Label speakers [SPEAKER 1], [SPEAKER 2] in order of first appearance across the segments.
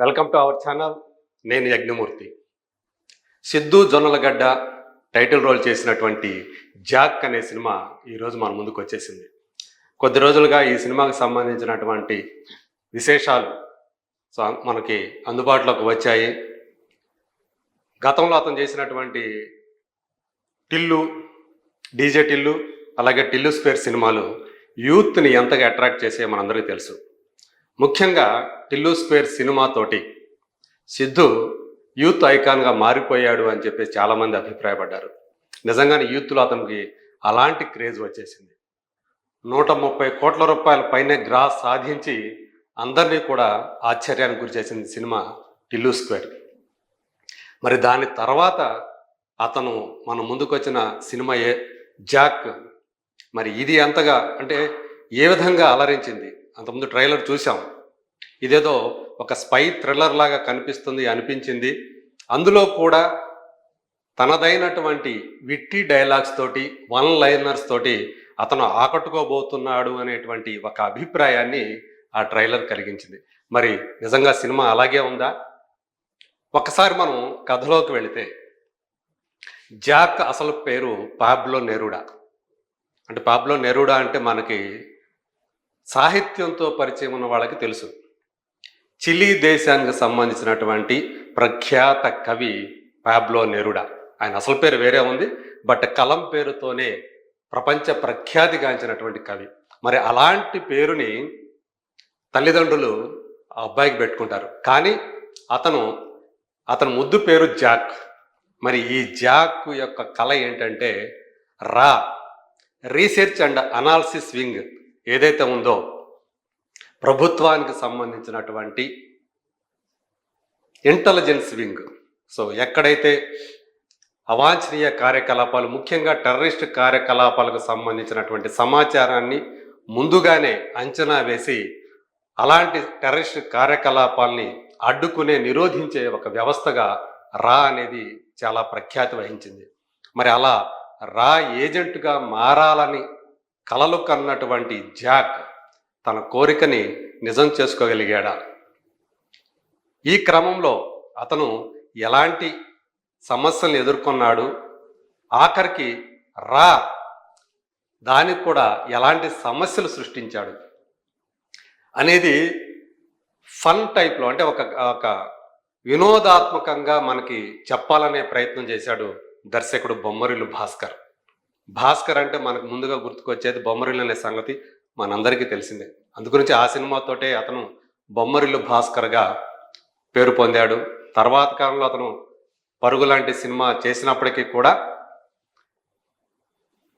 [SPEAKER 1] Welcome to our channel. నేను Yagnamurthy. Siddhu Jonnalagadda title role చేసినటువంటి Jack అనే సినిమా ఈరోజు మన ముందుకు వచ్చేసింది. కొద్ది రోజులుగా ఈ సినిమాకి సంబంధించినటువంటి విశేషాలు మనకి అందుబాటులోకి వచ్చాయి. గతంలో అతను చేసినటువంటి టిల్లు డీజే టిల్లు అలాగే టిల్లు స్క్వేర్ సినిమాలు యూత్ని ఎంతగా అట్రాక్ట్ చేసే మనందరికీ తెలుసు. ముఖ్యంగా టిల్లు స్క్వేర్ సినిమాతోటి సిద్ధు యూత్ ఐకాన్గా మారిపోయాడు అని చెప్పేసి చాలామంది అభిప్రాయపడ్డారు. నిజంగానే యూత్లో అతనికి అలాంటి క్రేజ్ వచ్చేసింది. నూట ముప్పై కోట్ల రూపాయల పైనే గ్రాస్ సాధించి అందరినీ కూడా ఆశ్చర్యానికి గురి చేసింది సినిమా టిల్లు స్క్వేర్. మరి దాని తర్వాత అతను మన ముందుకొచ్చిన సినిమా ఏ జాక్ మరి ఇది ఎంతగా అంటే ఏ విధంగా అలరించింది? అంతకుముందు ట్రైలర్ చూసాం ఇదేదో ఒక స్పై థ్రిల్లర్ లాగా కనిపిస్తుంది అనిపించింది. అందులో కూడా తనదైనటువంటి విట్టి డైలాగ్స్ తోటి వన్ లైనర్స్ తోటి అతను ఆకట్టుకోబోతున్నాడు అనేటువంటి ఒక అభిప్రాయాన్ని ఆ ట్రైలర్ కలిగించింది. మరి నిజంగా సినిమా అలాగే ఉందా? ఒకసారి మనం కథలోకి వెళితే జాక్ అసలు పేరు పాబ్లో నెరుడా. అంటే పాబ్లో నెరుడా అంటే మనకి సాహిత్యంతో పరిచయం ఉన్న వాళ్ళకి తెలుసు. చిలీ దేశానికి సంబంధించినటువంటి ప్రఖ్యాత కవి పాబ్లో నెరుడా. ఆయన అసలు పేరు వేరే ఉంది బట్ కలం పేరుతోనే ప్రపంచ ప్రఖ్యాతిగాంచినటువంటి కవి. మరి అలాంటి పేరుని తల్లిదండ్రులు ఆ అబ్బాయికి పెట్టుకుంటారు. కానీ అతను అతని ముద్దు పేరు జాక్. మరి ఈ జాక్ యొక్క కళ ఏంటంటే రా రీసెర్చ్ అండ్ అనాలిసిస్ వింగ్. ఏదైతే ఉందో ప్రభుత్వానికి సంబంధించినటువంటి ఇంటెలిజెన్స్ వింగ్ సో ఎక్కడైతే అవాంఛనీయ కార్యకలాపాలు ముఖ్యంగా టెర్రరిస్ట్ కార్యకలాపాలకు సంబంధించినటువంటి సమాచారాన్ని ముందుగానే అంచనా వేసి అలాంటి టెర్రరిస్ట్ కార్యకలాపాల్ని అడ్డుకునే నిరోధించే ఒక వ్యవస్థగా రా అనేది చాలా ప్రఖ్యాతి వహించింది. మరి అలా రా ఏజెంట్గా మారాలని కలలు కన్నటువంటి జాక్ తన కోరికని నిజం చేసుకోగలిగాడా? ఈ క్రమంలో అతను ఎలాంటి సమస్యలను ఎదుర్కొన్నాడు? ఆఖరికి రా దానికి కూడా ఎలాంటి సమస్యలు సృష్టించాడు? అనేది ఫన్ టైప్లో అంటే ఒక ఒక వినోదాత్మకంగా మనకి చెప్పాలనే ప్రయత్నం చేశాడు దర్శకుడు బొమ్మరిలు భాస్కర్. భాస్కర్ అంటే మనకు ముందుగా గుర్తుకొచ్చేది బొమ్మరిల్లు అనే సంగతి మనందరికీ తెలిసిందే. అందుగురించి ఆ సినిమాతోటే అతను బొమ్మరిల్లు భాస్కర్గా పేరు పొందాడు. తర్వాత కాలంలో అతను పరుగు లాంటి సినిమా చేసినప్పటికీ కూడా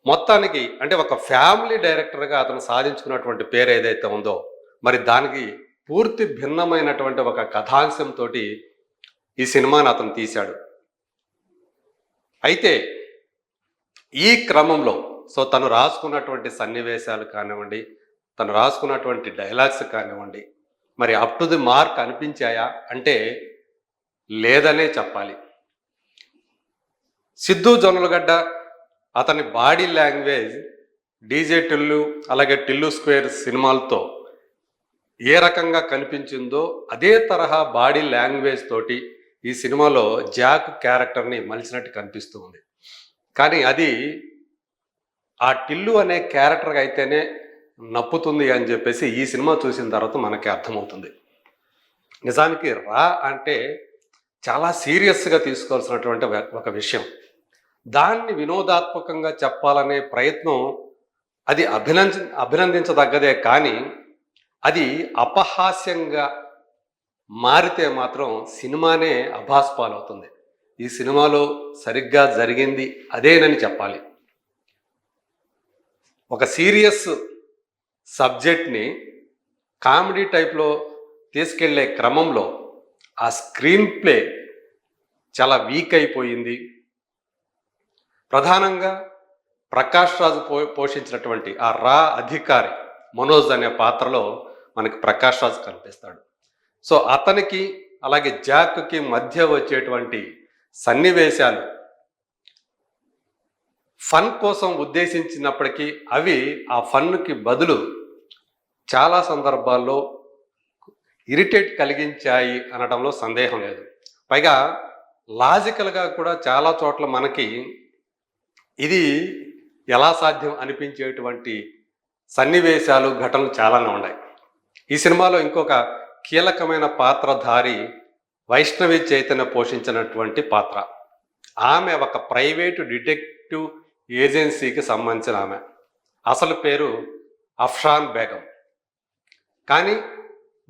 [SPEAKER 1] మొత్తానికి అంటే ఒక ఫ్యామిలీ డైరెక్టర్గా అతను సాధించుకున్నటువంటి పేరు ఏదైతే ఉందో మరి దానికి పూర్తి భిన్నమైనటువంటి ఒక కథాంశంతో ఈ సినిమాను అతను తీశాడు. అయితే ఈ క్రమంలో సో తను రాసుకున్నటువంటి సన్నివేశాలు కానివ్వండి తను రాసుకున్నటువంటి డైలాగ్స్ కానివ్వండి మరి అప్ టు ది మార్క్ అనిపించాయా అంటే లేదనే చెప్పాలి. సిద్ధు జొన్నలగడ్డ అతని బాడీ లాంగ్వేజ్ డీజే టిల్లు అలాగే టిల్లు స్క్వేర్ సినిమాలతో ఏ రకంగా కనిపించిందో అదే తరహా బాడీ లాంగ్వేజ్ తోటి ఈ సినిమాలో జాక్ క్యారెక్టర్ని మలిచినట్టు కనిపిస్తూ ఉంది. కానీ అది ఆ టిల్లు అనే క్యారెక్టర్ అయితేనే నప్పుతుంది అని చెప్పేసి ఈ సినిమా చూసిన తర్వాత మనకి అర్థమవుతుంది. నిజానికి రా అంటే చాలా సీరియస్గా తీసుకోవాల్సినటువంటి ఒక- విషయం. దాన్ని వినోదాత్మకంగా చెప్పాలనే ప్రయత్నం అది అభినంద అభినందించదగ్గదే కానీ అది అపహాస్యంగా మారితే మాత్రం సినిమానే అభాస్పాలవుతుంది ఈ సినిమాలో సరిగ్గా జరిగింది అదేనని చెప్పాలి. ఒక సీరియస్ సబ్జెక్ట్ని కామెడీ టైప్లో తీసుకెళ్ళే క్రమంలో ఆ స్క్రీన్ ప్లే చాలా వీక్ అయిపోయింది. ప్రధానంగా ప్రకాష్ రాజు పో పోషించినటువంటి ఆ రా అధికారి మనోజ్ అనే పాత్రలో మనకి ప్రకాష్ రాజు కనిపిస్తాడు. సో అతనికి అలాగే జాక్కి మధ్య వచ్చేటువంటి సన్నివేశాలు. ఫన్ కోసం ఉద్దేశించినప్పటికీ అవి ఆ ఫన్కి బదులు చాలా సందర్భాల్లో ఇరిటేట్ కలిగించాయి అనడంలో సందేహం లేదు. పైగా లాజికల్గా కూడా చాలా చోట్ల మనకి ఇది ఎలా సాధ్యం అనిపించేటువంటి సన్నివేశాలు ఘటనలు చాలానే ఉన్నాయి. ఈ సినిమాలో ఇంకొక కీలకమైన పాత్రధారి వైష్ణవి చైతన్య పోషించినటువంటి పాత్ర. ఆమె ఒక ప్రైవేటు డిటెక్టివ్ ఏజెన్సీకి సంబంధించిన ఆమె. అసలు పేరు అఫ్షాన్ బేగం. కానీ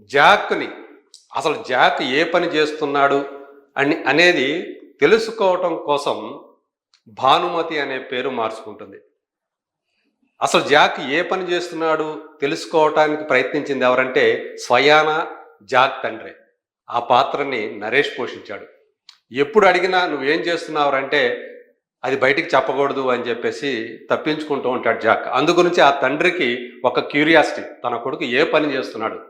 [SPEAKER 1] జాక్ని అసలు జాక్ ఏ పని చేస్తున్నాడు అని అనేది తెలుసుకోవటం కోసం భానుమతి అనే పేరు మార్చుకుంటుంది. అసలు జాక్ ఏ పని చేస్తున్నాడు తెలుసుకోవటానికి ప్రయత్నించింది ఎవరంటే స్వయాన జాక్ తండ్రి. ఆ పాత్రని నరేష్ పోషించాడు. ఎప్పుడు అడిగినా నువ్వేం చేస్తున్నావు అంటే అది బయటికి చెప్పకూడదు అని చెప్పేసి తప్పించుకుంటూ ఉంటాడు జాక్. అందుగురించి ఆ తండ్రికి ఒక క్యూరియాసిటీ తన కొడుకు ఏ పని చేస్తున్నాడు?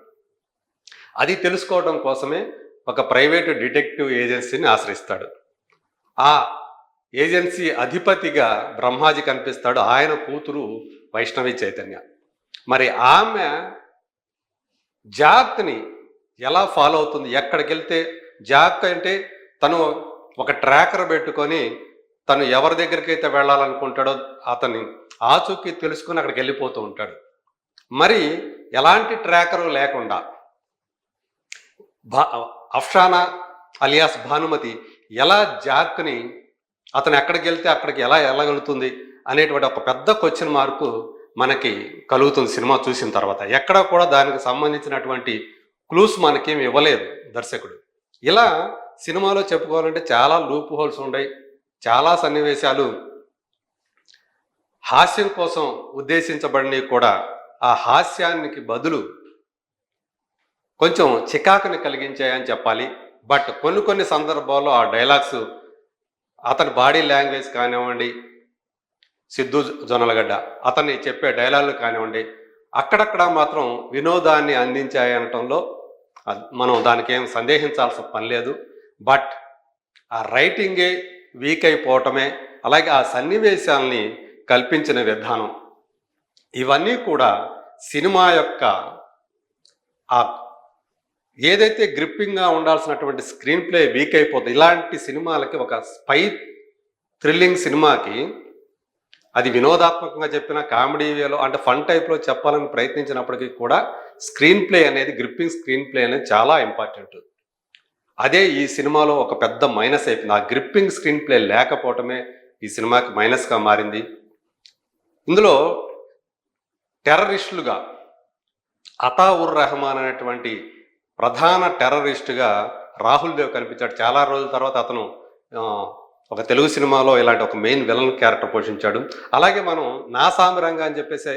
[SPEAKER 1] అది తెలుసుకోవడం కోసమే ఒక ప్రైవేటు డిటెక్టివ్ ఏజెన్సీని ఆశ్రయిస్తాడు. ఆ ఏజెన్సీ అధిపతిగా బ్రహ్మాజీ కనిపిస్తాడు ఆయన కూతురు వైష్ణవి చైతన్య. మరి ఆమె జాక్ని ఎలా ఫాలో అవుతుంది ఎక్కడికి వెళ్తే జాక్ అంటే తను ఒక ట్రాకర్ పెట్టుకొని తను ఎవరి దగ్గరికి అయితే వెళ్ళాలనుకుంటాడో అతన్ని ఆచూకీ తెలుసుకుని అక్కడికి వెళ్ళిపోతూ ఉంటాడు. మరి ఎలాంటి ట్రాకరు లేకుండా భా అఫ్షానా అలియాస్ భానుమతి ఎలా జాక్ని అతను ఎక్కడికి వెళ్తే అక్కడికి ఎలా వెళ్ళగలుగుతుంది అనేటువంటి ఒక పెద్ద క్వశ్చన్ మార్కు మనకి కలుగుతుంది సినిమా చూసిన తర్వాత. ఎక్కడ కూడా దానికి సంబంధించినటువంటి క్లూస్ మనకేం ఇవ్వలేదు దర్శకుడు. ఇలా సినిమాలో చెప్పుకోవాలంటే చాలా లూప్ హోల్స్ ఉన్నాయి చాలా సన్నివేశాలు. హాస్యం కోసం ఉద్దేశించబడినవి కూడా ఆ హాస్యానికి బదులు కొంచెం చికాకుని కలిగించాయని చెప్పాలి. బట్ కొన్ని కొన్ని సందర్భాల్లో ఆ డైలాగ్స్ అతని బాడీ లాంగ్వేజ్ కానివ్వండి సిద్ధు జొన్నలగడ్డ అతన్ని చెప్పే డైలాగులు కానివ్వండి అక్కడక్కడ మాత్రం వినోదాన్ని అందించాయనటంలో మనం దానికి ఏం సందేహించాల్సిన పని లేదు. బట్ ఆ రైటింగే వీక్ అయిపోవటమే అలాగే ఆ సన్నివేశాల్ని కల్పించిన విధానం. ఇవన్నీ కూడా సినిమా యొక్క ఆ ఏదైతే గ్రిప్పింగ్గా ఉండాల్సినటువంటి స్క్రీన్ ప్లే వీక్ అయిపోతుంది ఇలాంటి సినిమాలకి ఒక స్పై థ్రిల్లింగ్ సినిమాకి అది వినోదాత్మకంగా చెప్పిన కామెడీ వేలో అంటే ఫన్ టైప్లో చెప్పాలని ప్రయత్నించినప్పటికీ కూడా స్క్రీన్ ప్లే అనేది గ్రిప్పింగ్ స్క్రీన్ ప్లే అనేది చాలా ఇంపార్టెంట్ అదే ఈ సినిమాలో ఒక పెద్ద మైనస్ అయిపోయింది. ఆ గ్రిప్పింగ్ స్క్రీన్ ప్లే లేకపోవటమే ఈ సినిమాకి మైనస్గా మారింది. ఇందులో టెర్రరిస్టులుగా అతా ఉర్ రెహమాన్ అనేటువంటి ప్రధాన టెర్రరిస్టుగా రాహుల్ దేవ్ కనిపించాడు. చాలా రోజుల తర్వాత అతను ఒక తెలుగు సినిమాలో ఇలాంటి ఒక మెయిన్ విలన్ క్యారెక్టర్ పోషించాడు. అలాగే మనం నా సామిరంగా అని చెప్పేసి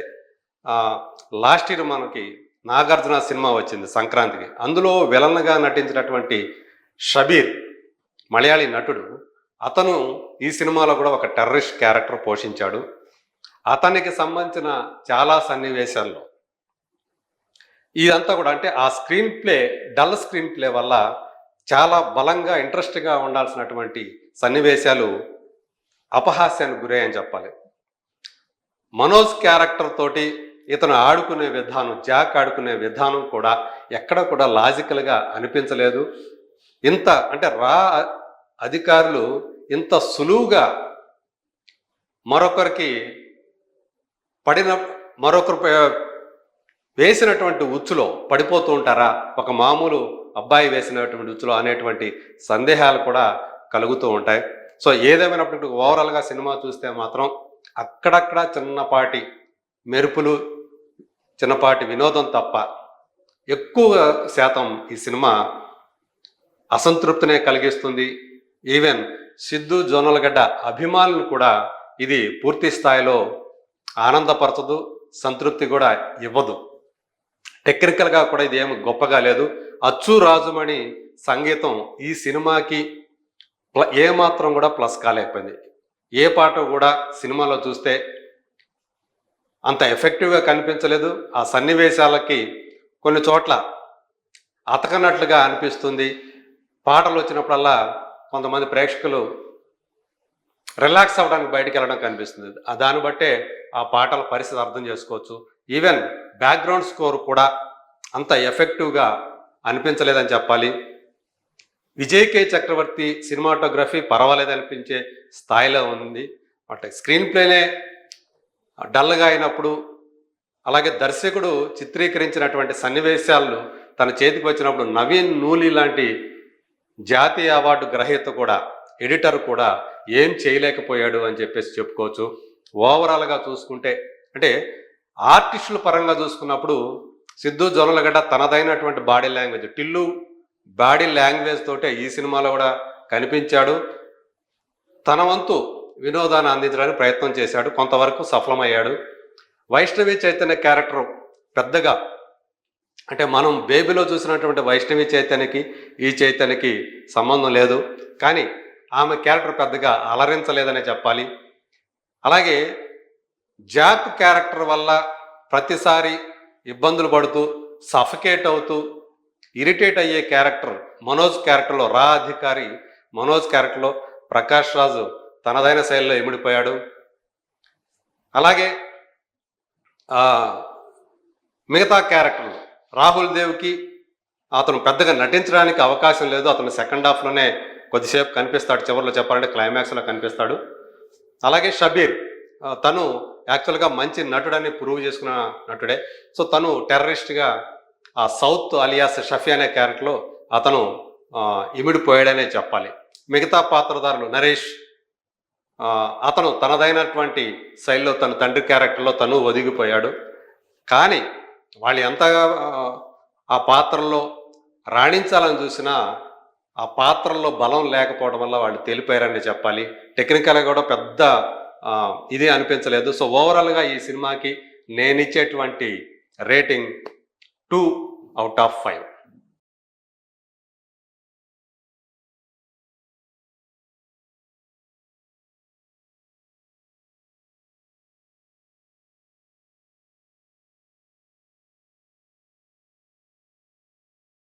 [SPEAKER 1] లాస్ట్ ఇయర్ మనకి నాగార్జున సినిమా వచ్చింది సంక్రాంతికి. అందులో విలన్గా నటించినటువంటి షబీర్ మలయాళీ నటుడు అతను ఈ సినిమాలో కూడా ఒక టెర్రరిస్ట్ క్యారెక్టర్ పోషించాడు. అతనికి సంబంధించిన చాలా సన్నివేశాల్లో ఇదంతా కూడా అంటే ఆ screen play dull screen play వల్ల చాలా బలంగా ఇంట్రెస్ట్గా ఉండాల్సినటువంటి సన్నివేశాలు అపహాస్యానికి గురయ్యని చెప్పాలి. మనోజ్ క్యారెక్టర్ తోటి ఇతను ఆడుకునే విధానం జాక్ ఆడుకునే విధానం కూడా ఎక్కడ కూడా లాజికల్గా అనిపించలేదు. ఇంత అంటే రా అధికారులు ఇంత సులువుగా మరొకరికి పడిన మరొకరు వేసినటువంటి ఉచ్చులో పడిపోతూ ఉంటారా? ఒక మామూలు అబ్బాయి వేసినటువంటి ఉచ్చులో అనేటువంటి సందేహాలు కూడా కలుగుతూ ఉంటాయి. సో ఏదేమైనప్పటికీ ఓవరాల్గా సినిమా చూస్తే మాత్రం అక్కడక్కడ చిన్నపాటి మెరుపులు చిన్నపాటి వినోదం తప్ప ఎక్కువ శాతం ఈ సినిమా అసంతృప్తినే కలిగిస్తుంది. ఈవెన్ సిద్ధు జోనలగడ్డ అభిమానులు కూడా ఇది పూర్తి స్థాయిలో ఆనందపరచదు సంతృప్తి కూడా ఇవ్వదు. టెక్నికల్గా కూడా ఇది ఏమి గొప్పగా లేదు. అచ్చు రాజుమణి సంగీతం ఈ సినిమాకి ప్ల ఏమాత్రం కూడా ప్లస్ కాలేకపోయింది. ఏ పాట కూడా సినిమాలో చూస్తే అంత ఎఫెక్టివ్గా కనిపించలేదు. ఆ సన్నివేశాలకి కొన్ని చోట్ల అతకనట్లుగా అనిపిస్తుంది. పాటలు వచ్చినప్పుడల్లా కొంతమంది ప్రేక్షకులు రిలాక్స్ అవ్వడానికి బయటికి వెళ్ళడం కనిపిస్తుంది. దాన్ని బట్టే ఆ పాటల పరిస్థితి అర్థం చేసుకోవచ్చు. ఈవెన్ బ్యాక్గ్రౌండ్ స్కోర్ కూడా అంత ఎఫెక్టివ్గా అనిపించలేదని చెప్పాలి. విజయ్ కే చక్రవర్తి సినిమాటోగ్రఫీ పర్వాలేదు అనిపించే స్థాయిలో ఉంది. అంటే స్క్రీన్ ప్లేనే డల్గా అయినప్పుడు అలాగే దర్శకుడు చిత్రీకరించినటువంటి సన్నివేశాలను తన చేతికి వచ్చినప్పుడు నవీన్ నూలి లాంటి జాతీయ అవార్డు గ్రహీత కూడా ఎడిటర్ కూడా ఏం చేయలేకపోయాడు అని చెప్పేసి చెప్పుకోవచ్చు. ఓవరాల్గా చూసుకుంటే అంటే ఆర్టిస్టుల పరంగా చూసుకున్నప్పుడు Siddhu Jonnalagadda తనదైనటువంటి body language Tillu body language తోటే ఈ సినిమాలో కూడా కనిపించాడు. తన వంతు వినోదాన్ని అందించడానికి ప్రయత్నం చేశాడు. కొంతవరకు సఫలమయ్యాడు. వైష్ణవి చైతన్య క్యారెక్టర్ పెద్దగా అంటే మనం బేబీలో చూసినటువంటి వైష్ణవి చైతన్యకి ఈ చైతన్యకి సంబంధం లేదు. కానీ ఆమె క్యారెక్టర్ పెద్దగా అలరించలేదనే చెప్పాలి. అలాగే జాక్ క్యారెక్టర్ వల్ల ప్రతిసారి ఇబ్బందులు పడుతూ సఫకేట్ అవుతూ ఇరిటేట్ అయ్యే క్యారెక్టర్ మనోజ్ క్యారెక్టర్లో రా అధికారి మనోజ్ క్యారెక్టర్లో ప్రకాష్ రాజు తనదైన శైలిలో ఇమిడిపోయాడు అలాగే మిగతా క్యారెక్టర్లు రాహుల్ దేవ్కి అతను పెద్దగా నటించడానికి అవకాశం లేదు. అతను సెకండ్ హాఫ్లోనే కొద్దిసేపు కనిపిస్తాడు. చివరిలో చెప్పాలంటే క్లైమాక్స్లో కనిపిస్తాడు. అలాగే షబీర్ తను యాక్చువల్గా మంచి నటుడని ప్రూవ్ చేసుకున్న నటుడే. సో తను టెర్రరిస్ట్గా ఆ సౌత్ అలియాస్ షఫీ అనే క్యారెక్టర్లో అతను ఇమిడిపోయాడనే చెప్పాలి. మిగతా పాత్రధారులు నరేష్ అతను తనదైనటువంటి శైలిలో తన తండ్రి క్యారెక్టర్లో తను ఒదిగిపోయాడు. కానీ వాళ్ళు ఎంతగా ఆ, పాత్రలో రాణించాలని చూసినా ఆ పాత్రల్లో బలం లేకపోవడం వల్ల వాళ్ళు తెలిపారని చెప్పాలి. టెక్నికల్గా కూడా పెద్ద ఇది అనిపించలేదు. సో ఓవరాల్గా ఈ సినిమాకి నేను ఇచ్చేటువంటి రేటింగ్ 2 out of 5.